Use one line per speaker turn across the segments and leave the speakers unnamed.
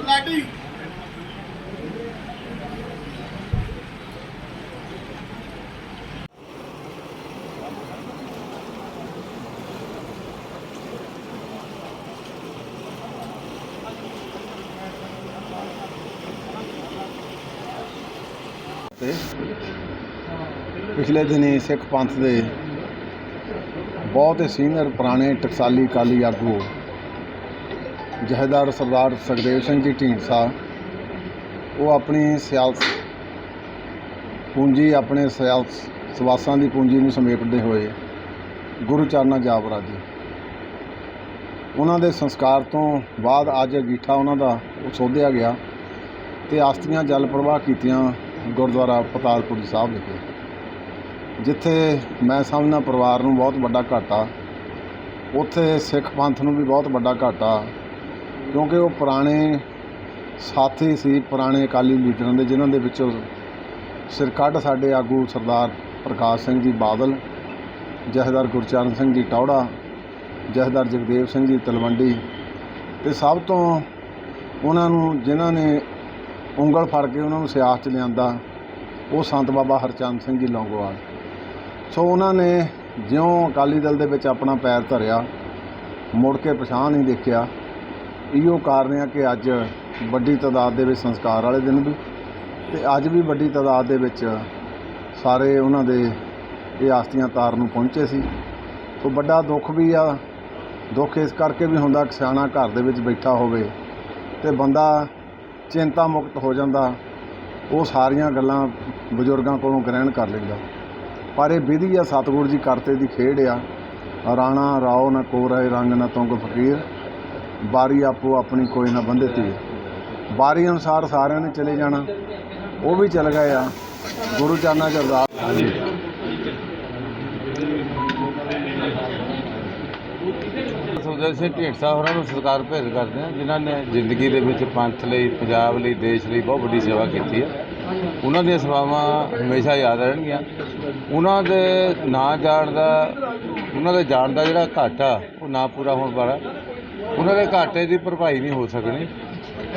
ਲਾਡੀ ਪਿਛਲੇ ਦਿਨੀ ਸਿੱਖ ਪੰਥ ਦੇ ਬਹੁਤ ਹੀ ਸੀਨੀਅਰ ਪੁਰਾਣੇ ਟਕਸਾਲੀ ਅਕਾਲੀ ਆਗੂ ਜਹੇਦਾਰ ਸਰਦਾਰ ਸੁਖਦੇਵ ਸਿੰਘ ਜੀ ਢੀਂਡਸਾ, ਉਹ ਆਪਣੀ ਸਿਆਲਸ ਪੂੰਜੀ, ਆਪਣੇ ਸਿਆਲਸ ਸਵਾਸਾਂ ਦੀ ਪੂੰਜੀ ਨੂੰ ਸਮੇਟਦੇ ਹੋਏ ਗੁਰੂ ਚਰਨਾਂ ਜਾ ਵਰਾਜੇ। ਉਹਨਾਂ ਦੇ ਸੰਸਕਾਰ ਤੋਂ ਬਾਅਦ ਅੱਜ ਅਗੀਠਾ ਉਹਨਾਂ ਦਾ ਸੋਧਿਆ ਗਿਆ ਤੇ ਆਸਤੀਆਂ ਜਲ ਪ੍ਰਵਾਹ ਕੀਤੀਆਂ ਗੁਰਦੁਆਰਾ ਪਤਾਲਪੁਰੀ ਸਾਹਿਬ ਵਿਖੇ। ਜਿੱਥੇ ਮੈਂ ਸਮਝਦਾ ਪਰਿਵਾਰ ਨੂੰ ਬਹੁਤ ਵੱਡਾ ਘਾਟਾ, ਉੱਥੇ ਸਿੱਖ ਪੰਥ ਨੂੰ ਵੀ ਬਹੁਤ ਵੱਡਾ ਘਾਟਾ, ਕਿਉਂਕਿ ਉਹ ਪੁਰਾਣੇ ਸਾਥੀ ਸੀ, ਪੁਰਾਣੇ ਅਕਾਲੀ ਲੀਡਰਾਂ ਦੇ, ਜਿਨ੍ਹਾਂ ਦੇ ਵਿੱਚੋਂ ਸਿਰ ਕੱਢ ਸਾਡੇ ਆਗੂ ਸਰਦਾਰ ਪ੍ਰਕਾਸ਼ ਸਿੰਘ ਜੀ ਬਾਦਲ, ਜਥੇਦਾਰ ਗੁਰਚਰਨ ਸਿੰਘ ਜੀ ਟੌੜਾ, ਜਥੇਦਾਰ ਜਗਦੇਵ ਸਿੰਘ ਜੀ ਤਲਵੰਡੀ ਤੇ ਸਭ ਤੋਂ ਉਹਨਾਂ ਨੂੰ ਜਿਨ੍ਹਾਂ ਨੇ ਉਂਗਲ ਫੜ ਕੇ ਉਹਨਾਂ ਨੂੰ ਸਿਆਸਤ 'ਚ ਲਿਆਂਦਾ, ਉਹ ਸੰਤ ਬਾਬਾ ਹਰਚੰਦ ਸਿੰਘ ਜੀ ਲੌਂਗੋਵਾਲ। ਸੋ ਉਹਨਾਂ ਨੇ ਜਿਉਂ ਅਕਾਲੀ ਦਲ ਦੇ ਵਿੱਚ ਆਪਣਾ ਪੈਰ ਧਰਿਆ, ਮੁੜ ਕੇ ਪਛਾਣ ਨਹੀਂ ਦੇਖਿਆ। ਇਹੋ ਕਾਰਨ ਆ ਕਿ ਅੱਜ ਵੱਡੀ ਤਾਦਾਦ ਦੇ ਵਿੱਚ ਸੰਸਕਾਰ ਵਾਲੇ ਦਿਨ ਵੀ ਤੇ ਅੱਜ ਵੀ ਵੱਡੀ ਤਾਦਾਦ ਦੇ ਵਿੱਚ ਸਾਰੇ ਉਹਨਾਂ ਦੇ ਇਹ ਆਸਤੀਆਂ ਤਾਰ ਨੂੰ ਪਹੁੰਚੇ ਸੀ। ਸੋ ਵੱਡਾ ਦੁੱਖ ਵੀ ਆ, ਦੁੱਖ ਇਸ ਕਰਕੇ ਵੀ ਹੁੰਦਾ ਕਿ ਸਿਆਣਾ ਘਰ ਦੇ ਵਿੱਚ ਬੈਠਾ ਹੋਵੇ ਤੇ ਬੰਦਾ ਚਿੰਤਾ ਮੁਕਤ ਹੋ ਜਾਂਦਾ। ਉਹ ਸਾਰੀਆਂ ਗੱਲਾਂ ਬਜ਼ੁਰਗਾਂ ਕੋਲੋਂ ਗ੍ਰਹਿਣ ਕਰ ਲੈਂਦਾ। ਪਰ ਇਹ ਵਿਧੀ ਆ, ਸਤਿਗੁਰੂ ਜੀ ਕਰਤੇ ਦੀ ਖੇਡ ਆ। ਰਾਣਾ ਰਾਓ ਨਾ ਕੋਰੇ ਰੰਗ ਨਾ ਤੁੰਗ ਫਕੀਰ। ਬਾਰੀ ਆਪੋ ਆਪਣੀ ਕੋਈ ਨਾ ਬੰਦੇ ਤੀ ਬਾਰੀ ਅਨੁਸਾਰ ਸਾਰਿਆਂ ਨੇ ਚਲੇ ਜਾਣਾ। ਉਹ ਵੀ ਚਲ ਗਏ ਆ। ਗੁਰੂ ਚਰਨਾਂ ਚ ਅਰਦਾਸ
ਸੁਖਦੇਵ ਸਿੰਘ ਢੀਂਡਸਾ ਹੋਰਾਂ ਨੂੰ ਸਤਿਕਾਰ ਭੇਟ ਕਰਦੇ ਹਾਂ, ਜਿਨ੍ਹਾਂ ਨੇ ਜ਼ਿੰਦਗੀ ਦੇ ਵਿੱਚ ਪੰਥ ਲਈ, ਪੰਜਾਬ ਲਈ, ਦੇਸ਼ ਲਈ ਬਹੁਤ ਵੱਡੀ ਸੇਵਾ ਕੀਤੀ ਹੈ। ਉਹਨਾਂ ਦੀਆਂ ਸੇਵਾਵਾਂ ਹਮੇਸ਼ਾ ਯਾਦ ਰਹਿਣਗੀਆਂ। ਉਹਨਾਂ ਦੇ ਨਾ ਜਾਣ ਦਾ, ਉਹਨਾਂ ਦੇ ਜਾਣ ਦਾ ਜਿਹੜਾ ਘਾਟਾ, ਉਹ ਨਾ ਪੂਰਾ ਹੋਣ ਵਾਲਾ, ਉਹਨਾਂ ਦੇ ਘਾਟੇ ਦੀ ਭਰਪਾਈ ਨਹੀਂ ਹੋ ਸਕਣੀ।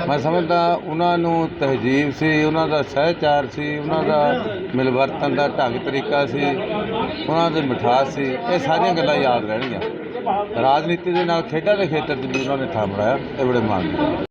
ਮੈਂ ਸਮਝਦਾ ਉਹਨਾਂ ਨੂੰ ਤਹਿਜੀਬ ਸੀ, ਉਹਨਾਂ ਦਾ ਸਹਿਚਾਰ ਸੀ, ਉਹਨਾਂ ਦਾ ਮਿਲਵਰਤਨ ਦਾ ਢੰਗ ਤਰੀਕਾ ਸੀ, ਉਹਨਾਂ ਦੀ ਮਿਠਾਸ ਸੀ, ਇਹ ਸਾਰੀਆਂ ਗੱਲਾਂ ਯਾਦ ਰਹਿਣਗੀਆਂ। ਰਾਜਨੀਤੀ ਦੇ ਨਾਲ ਖੇਡਾਂ ਦੇ ਖੇਤਰ 'ਚ ਵੀ ਉਹਨਾਂ ਨੇ ਥਾਂ ਬਣਾਇਆ, ਇਹ ਬੜੇ ਮਾਣ ਦੀ